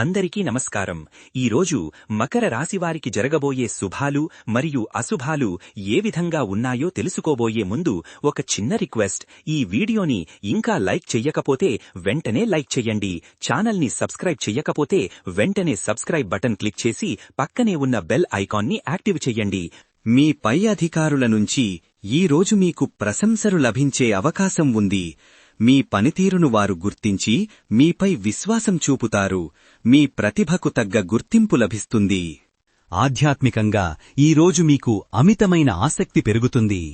అందరికీ నమస్కారం. ఈరోజు మకర రాశివారికి జరగబోయే శుభాలు మరియు అశుభాలు ఏ విధంగా ఉన్నాయో తెలుసుకోబోయే ముందు ఒక చిన్న రిక్వెస్ట్. ఈ వీడియోని ఇంకా లైక్ చెయ్యకపోతే వెంటనే లైక్ చెయ్యండి. ఛానల్ని సబ్స్క్రైబ్ చెయ్యకపోతే వెంటనే సబ్స్క్రైబ్ బటన్ క్లిక్ చేసి పక్కనే ఉన్న బెల్ ఐకాన్ని యాక్టివ్ చెయ్యండి. మీ పై అధికారుల నుంచి ఈ రోజు మీకు ప్రశంసలు లభించే అవకాశం ఉంది. మీ పనితీరును వారు గుర్తించి మీపై విశ్వాసం చూపుతారు. మీ ప్రతిభకు తగ్గ గుర్తింపు లభిస్తుంది. ఆధ్యాత్మికంగా ఈరోజు మీకు అమితమైన ఆసక్తి పెరుగుతుంది.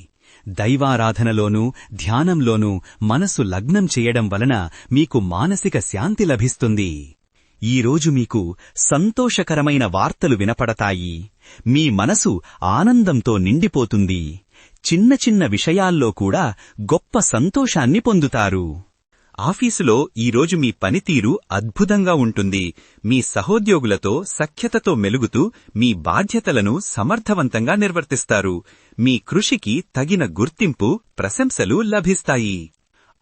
దైవారాధనలోనూ ధ్యానంలోనూ మనసు లగ్నం చేయడం వలన మీకు మానసిక శాంతి లభిస్తుంది. ఈరోజు మీకు సంతోషకరమైన వార్తలు వినపడతాయి. మీ మనసు ఆనందంతో నిండిపోతుంది. చిన్న చిన్న విషయాల్లో కూడా గొప్ప సంతోషాన్ని పొందుతారు. ఆఫీసులో ఈరోజు మీ పనితీరు అద్భుతంగా ఉంటుంది. మీ సహోద్యోగులతో సఖ్యతతో మెలుగుతూ మీ బాధ్యతలను సమర్థవంతంగా నిర్వర్తిస్తారు. మీ కృషికి తగిన గుర్తింపు ప్రశంసలు లభిస్తాయి.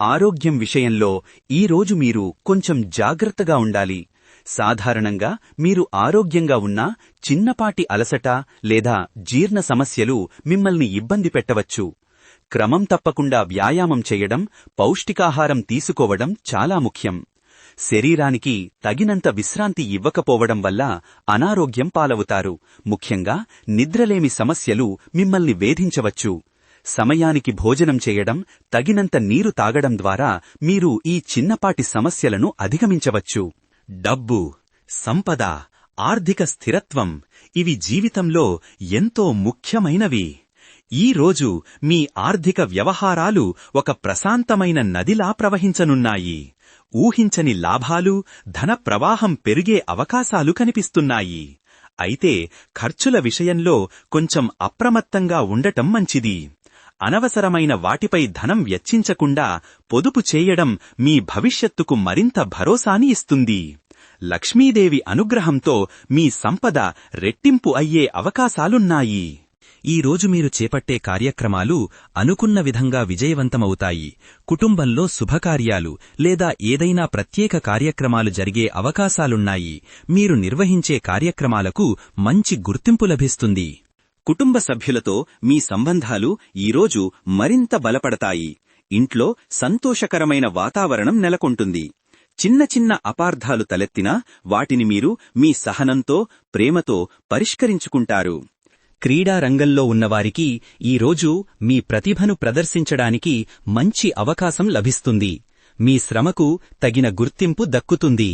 ఆరోగ్యం విషయంలో ఈరోజు మీరు కొంచెం జాగ్రత్తగా ఉండాలి. సాధారణంగా మీరు ఆరోగ్యంగా ఉన్నా చిన్నపాటి అలసట లేదా జీర్ణ సమస్యలు మిమ్మల్ని ఇబ్బంది పెట్టవచ్చు. క్రమం తప్పకుండా వ్యాయామం చేయడం పౌష్టికాహారం తీసుకోవడం చాలా ముఖ్యం. శరీరానికి తగినంత విశ్రాంతి ఇవ్వకపోవడం వల్ల అనారోగ్యం పాలవుతారు. ముఖ్యంగా నిద్రలేమి సమస్యలు మిమ్మల్ని వేధించవచ్చు. సమయానికి భోజనం చేయడం తగినంత నీరు తాగడం ద్వారా మీరు ఈ చిన్నపాటి సమస్యలను అధిగమించవచ్చు. డబ్బు సంపద ఆర్థిక స్థిరత్వం ఇవి జీవితంలో ఎంతో ముఖ్యమైనవి. ఈ రోజు మీ ఆర్థిక వ్యవహారాలు ఒక ప్రశాంతమైన నదిలా ప్రవహించనున్నాయి. ఊహించని లాభాలు ధన ప్రవాహం పెరిగే అవకాశాలు కనిపిస్తున్నాయి. అయితే ఖర్చుల విషయంలో కొంచెం అప్రమత్తంగా ఉండటం మంచిది. అనవసరమైన వాటిపై ధనం వెచ్చించకుండా పొదుపు చేయడం మీ భవిష్యత్తుకు మరింత భరోసాని ఇస్తుంది. లక్ష్మీదేవి అనుగ్రహంతో మీ సంపద రెట్టింపు అయ్యే అవకాశాలున్నాయి. ఈ రోజు మీరు చేపట్టే కార్యక్రమాలు అనుకున్న విధంగా విజయవంతమవుతాయి. కుటుంబంలో శుభకార్యాలు లేదా ఏదైనా ప్రత్యేక కార్యక్రమాలు జరిగే అవకాశాలున్నాయి. మీరు నిర్వహించే కార్యక్రమాలకు మంచి గుర్తింపు లభిస్తుంది. కుటుంబ సభ్యులతో మీ సంబంధాలు ఈరోజు మరింత బలపడతాయి. ఇంట్లో సంతోషకరమైన వాతావరణం నెలకొంటుంది. చిన్న చిన్న అపార్థాలు తలెత్తినా వాటిని మీరు మీ సహనంతో ప్రేమతో పరిష్కరించుకుంటారు. క్రీడా రంగంలో ఉన్నవారికి ఈరోజు మీ ప్రతిభను ప్రదర్శించడానికి మంచి అవకాశం లభిస్తుంది. మీ శ్రమకు తగిన గుర్తింపు దక్కుతుంది.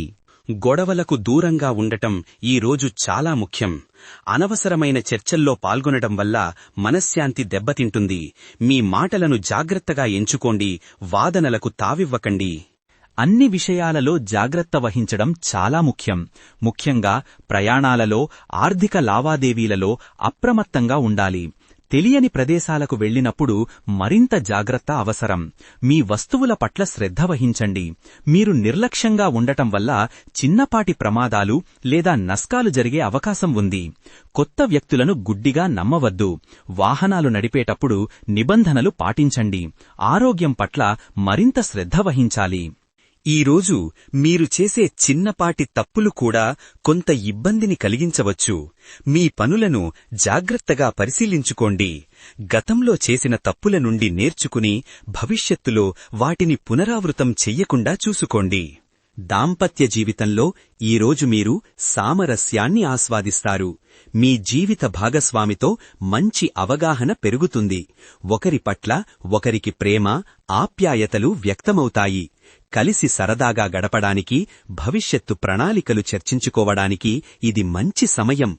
గొడవలకు దూరంగా ఉండటం ఈరోజు చాలా ముఖ్యం. అనవసరమైన చర్చల్లో పాల్గొనడం వల్ల మనశ్శాంతి దెబ్బతింటుంది. మీ మాటలను జాగ్రత్తగా ఎంచుకోండి వాదనలకు తావివ్వకండి. అన్ని విషయాలలో జాగ్రత్త వహించడం చాలా ముఖ్యం. ముఖ్యంగా ప్రయాణాలలో ఆర్థిక లావాదేవీలలో అప్రమత్తంగా ఉండాలి. తెలియని ప్రదేశాలకు వెళ్ళినప్పుడు మరింత జాగ్రత్త అవసరం. మీ వస్తువుల పట్ల శ్రద్ధ వహించండి. మీరు నిర్లక్ష్యంగా ఉండటం వల్ల చిన్నపాటి ప్రమాదాలు లేదా నష్టాలు జరిగే అవకాశం ఉంది. కొత్త వ్యక్తులను గుడ్డిగా నమ్మవద్దు. వాహనాలు నడిపేటప్పుడు నిబంధనలు పాటించండి. ఆరోగ్యం పట్ల మరింత శ్రద్ధ వహించాలి. ఈరోజు మీరు చేసే చిన్నపాటి తప్పులు కూడా కొంత ఇబ్బందిని కలిగించవచ్చు. మీ పనులను జాగ్రత్తగా పరిశీలించుకోండి. గతంలో చేసిన తప్పుల నుండి నేర్చుకుని భవిష్యత్తులో వాటిని పునరావృతం చెయ్యకుండా చూసుకోండి. దాంపత్య జీవితంలో ఈరోజు మీరు సామరస్యాన్ని ఆస్వాదిస్తారు. మీ జీవిత భాగస్వామితో మంచి అవగాహన పెరుగుతుంది. ఒకరి పట్ల ఒకరికి ప్రేమ ఆప్యాయతలు వ్యక్తమవుతాయి. కలిసి సరదాగా గడపడానికి భవిష్యత్తు ప్రణాళికలు చర్చించుకోవడానికి ఇది మంచి సమయం.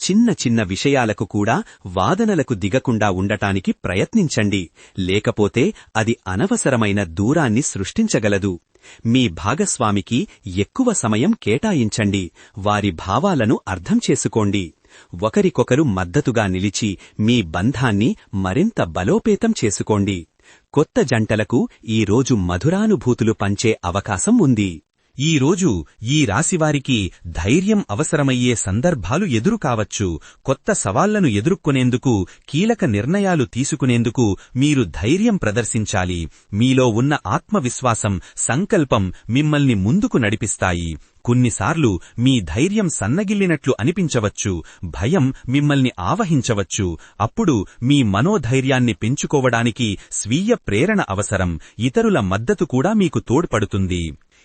చిన్న చిన్న విషయాలకు కూడా వాదనలకు దిగకుండా ఉండటానికి ప్రయత్నించండి. లేకపోతే అది అనవసరమైన దూరాన్ని సృష్టించగలదు. మీ భాగస్వామికి ఎక్కువ సమయం కేటాయించండి. వారి భావాలను అర్థం చేసుకోండి. ఒకరికొకరు మద్దతుగా నిలిచి మీ బంధాన్ని మరింత బలోపేతం చేసుకోండి. కొత్త జంటలకు ఈరోజు మధురానుభూతులు పంచే అవకాశం ఉంది. ఈ రోజు ఈ రాశివారికి ధైర్యం అవసరమయ్యే సందర్భాలు ఎదురు కావచ్చు కొత్త సవాళ్ళను ఎదుర్కొనేందుకు కీలక నిర్ణయాలు తీసుకునేందుకు మీరు ధైర్యం ప్రదర్శించాలి. మీలో ఉన్న ఆత్మవిశ్వాసం సంకల్పం మిమ్మల్ని ముందుకు నడిపిస్తాయి. కొన్నిసార్లు మీ ధైర్యం సన్నగిల్లినట్లు అనిపించవచ్చు. భయం మిమ్మల్ని ఆవహించవచ్చు. అప్పుడు మీ మనోధైర్యాన్ని పెంచుకోవడానికి స్వీయ ప్రేరణ అవసరం. ఇతరుల మద్దతు కూడా మీకు తోడ్పడుతుంది.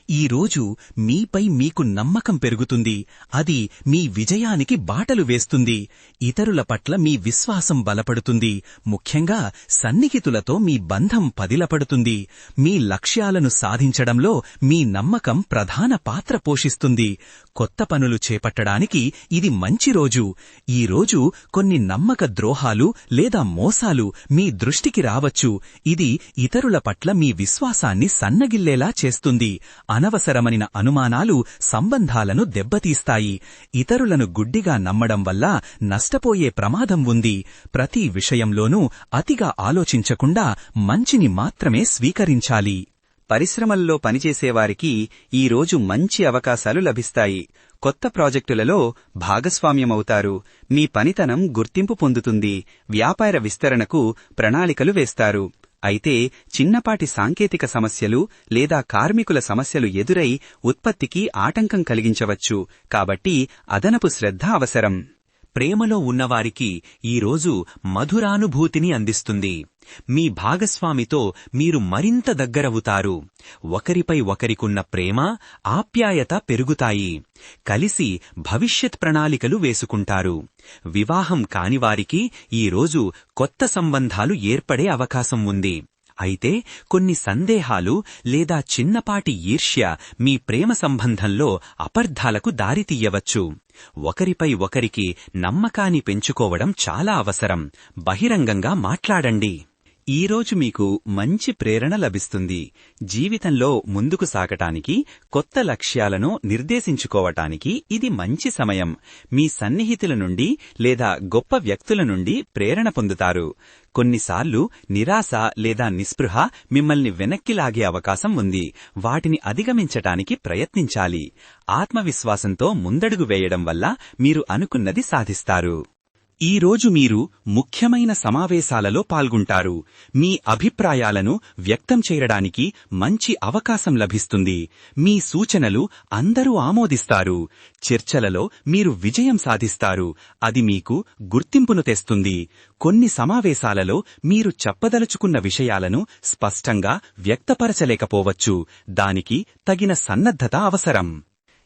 ఈ రోజు మీపై మీకు నమ్మకం పెరుగుతుంది. అది మీ విజయానికి బాటలు వేస్తుంది. ఇతరుల పట్ల మీ విశ్వాసం బలపడుతుంది. ముఖ్యంగా సన్నిహితులతో మీ బంధం పదిలపడుతుంది. మీ లక్ష్యాలను సాధించడంలో మీ నమ్మకం ప్రధాన పాత్ర పోషిస్తుంది. కొత్త పనులు చేపట్టడానికి ఇది మంచి రోజు. ఈ రోజు కొన్ని నమ్మక ద్రోహాలు లేదా మోసాలు మీ దృష్టికి రావచ్చు. ఇది ఇతరుల పట్ల మీ విశ్వాసాన్ని సన్నగిల్లేలా చేస్తుంది. అనవసరమైన అనుమానాలు సంబంధాలను దెబ్బతీస్తాయి. ఇతరులను గుడ్డిగా నమ్మడం వల్ల నష్టపోయే ప్రమాదం ఉంది. ప్రతి విషయంలోనూ అతిగా ఆలోచించకుండా మంచిని మాత్రమే స్వీకరించాలి. పరిశ్రమల్లో పనిచేసేవారికి ఈరోజు మంచి అవకాశాలు లభిస్తాయి. కొత్త ప్రాజెక్టులలో భాగస్వామ్యమవుతారు. మీ పనితనం గుర్తింపు పొందుతుంది. వ్యాపార విస్తరణకు ప్రణాళికలు వేస్తారు. అయితే చిన్నపాటి సాంకేతిక సమస్యలు లేదా కార్మికుల సమస్యలు ఎదురై ఉత్పత్తికి ఆటంకం కలిగించవచ్చు. కాబట్టి అదనపు శ్రద్ధ అవసరం. ప్రేమలో ఉన్నవారికి ఈరోజు మధురానుభూతిని అందిస్తుంది. మీ భాగస్వామితో మీరు మరింత దగ్గరవుతారు. ఒకరిపై ఒకరికున్న ప్రేమ ఆప్యాయత పెరుగుతాయి. కలిసి భవిష్యత్ ప్రణాళికలు వేసుకుంటారు. వివాహం కానివారికి ఈరోజు కొత్త సంబంధాలు ఏర్పడే అవకాశం ఉంది. అయితే కొన్ని సందేహాలు లేదా చిన్నపాటి ఈర్ష్య మీ ప్రేమ సంబంధంలో అపర్ధాలకు దారితీయవచ్చు. ఒకరిపై ఒకరికి నమ్మకాన్ని పెంచుకోవడం చాలా అవసరం. బహిరంగంగా మాట్లాడండి. ఈరోజు మీకు మంచి ప్రేరణ లభిస్తుంది. జీవితంలో ముందుకు సాగటానికి కొత్త లక్ష్యాలను నిర్దేశించుకోవటానికి ఇది మంచి సమయం. మీ సన్నిహితుల నుండి లేదా గొప్ప వ్యక్తుల నుండి ప్రేరణ పొందుతారు. కొన్నిసార్లు నిరాశ లేదా నిస్పృహ మిమ్మల్ని వెనక్కి లాగే అవకాశం ఉంది. వాటిని అధిగమించటానికి ప్రయత్నించాలి. ఆత్మవిశ్వాసంతో ముందడుగు వేయడం వల్ల మీరు అనుకున్నది సాధిస్తారు. ఈ రోజు మీరు ముఖ్యమైన సమావేశాలలో పాల్గొంటారు. మీ అభిప్రాయాలను వ్యక్తం చేయడానికి మంచి అవకాశం లభిస్తుంది. మీ సూచనలు అందరూ ఆమోదిస్తారు. చర్చలలో మీరు విజయం సాధిస్తారు. అది మీకు గుర్తింపును తెస్తుంది. కొన్ని సమావేశాలలో మీరు చెప్పదలుచుకున్న విషయాలను స్పష్టంగా వ్యక్తపరచలేకపోవచ్చు. దానికి తగిన సన్నద్ధత అవసరం.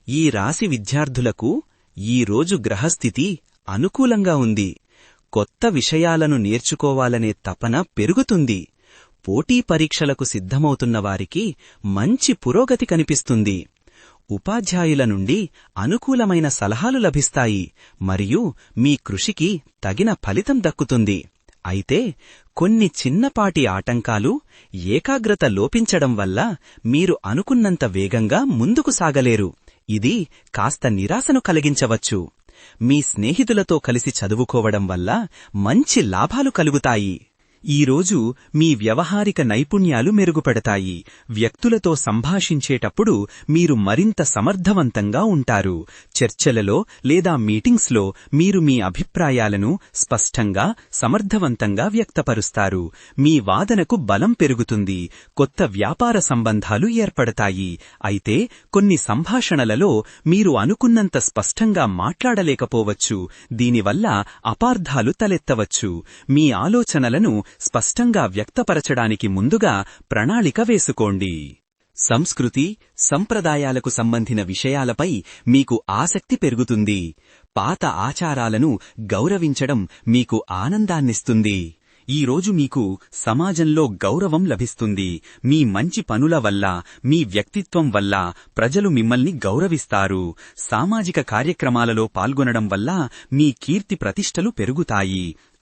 ఈ రాశి విద్యార్థులకు ఈ రోజు గ్రహస్థితి అనుకూలంగా ఉంది. కొత్త విషయాలను నేర్చుకోవాలనే తపన పెరుగుతుంది. పోటీ పరీక్షలకు సిద్ధమవుతున్న వారికి మంచి పురోగతి కనిపిస్తుంది. ఉపాధ్యాయుల నుండి అనుకూలమైన సలహాలు లభిస్తాయి. మరియు మీ కృషికి తగిన ఫలితం దక్కుతుంది. అయితే కొన్ని చిన్నపాటి ఆటంకాలు ఏకాగ్రత లోపించడం వల్ల మీరు అనుకున్నంత వేగంగా ముందుకు సాగలేరు. ఇది కాస్త నిరాశను కలిగించవచ్చు. మీ స్నేహితులతో కలిసి చదువుకోవడం వల్ల మంచి లాభాలు కలుగుతాయి. ఈరోజు మీ వ్యవహారిక నైపుణ్యాలు మెరుగుపడతాయి. వ్యక్తులతో సంభాషించేటప్పుడు మీరు మరింత సమర్థవంతంగా ఉంటారు. చర్చలలో లేదా మీటింగ్స్లో మీరు మీ అభిప్రాయాలను స్పష్టంగా సమర్థవంతంగా వ్యక్తపరుస్తారు. మీ వాదనకు బలం పెరుగుతుంది. కొత్త వ్యాపార సంబంధాలు ఏర్పడతాయి. అయితే కొన్ని సంభాషణలలో మీరు అనుకున్నంత స్పష్టంగా మాట్లాడలేకపోవచ్చు. దీనివల్ల అపార్థాలు తలెత్తవచ్చు. మీ ఆలోచనలను స్పష్టంగా వ్యక్తపరచడానికి ముందుగా ప్రణాళిక వేసుకోండి. సంస్కృతి సంప్రదాయాలకు సంబంధిన విషయాలపై మీకు ఆసక్తి పెరుగుతుంది. పాత ఆచారాలను గౌరవించడం మీకు ఆనందాన్నిస్తుంది. ఈ రోజు మీకు సమాజంలో గౌరవం లభిస్తుంది. మీ మంచి పనుల వల్ల మీ వ్యక్తిత్వం వల్ల ప్రజలు మిమ్మల్ని గౌరవిస్తారు. సామాజిక కార్యక్రమాలలో పాల్గొనడం వల్ల మీ కీర్తి ప్రతిష్టలు పెరుగుతాయి.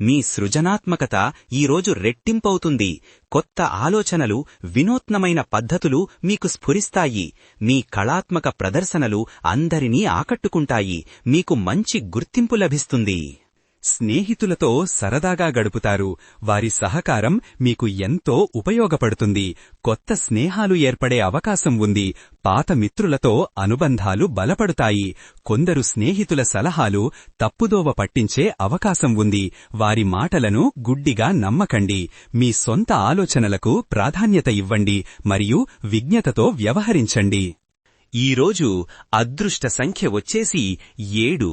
మీ సృజనాత్మకత ఈరోజు రెట్టింపవుతుంది. కొత్త ఆలోచనలు వినూత్నమైన పద్ధతులు మీకు స్ఫురిస్తాయి. మీ కళాత్మక ప్రదర్శనలు అందరినీ ఆకట్టుకుంటాయి. మీకు మంచి గుర్తింపు లభిస్తుంది. స్నేహితులతో సరదాగా గడుపుతారు. వారి సహకారం మీకు ఎంతో ఉపయోగపడుతుంది. కొత్త స్నేహాలు ఏర్పడే అవకాశం ఉంది. పాత మిత్రులతో అనుబంధాలు బలపడుతాయి. కొందరు స్నేహితుల సలహాలు తప్పుదోవ పట్టించే అవకాశం ఉంది. వారి మాటలను గుడ్డిగా నమ్మకండి. మీ సొంత ఆలోచనలకు ప్రాధాన్యత ఇవ్వండి మరియు విజ్ఞతతో వ్యవహరించండి. ఈరోజు అదృష్ట సంఖ్య వచ్చేసి ఏడు.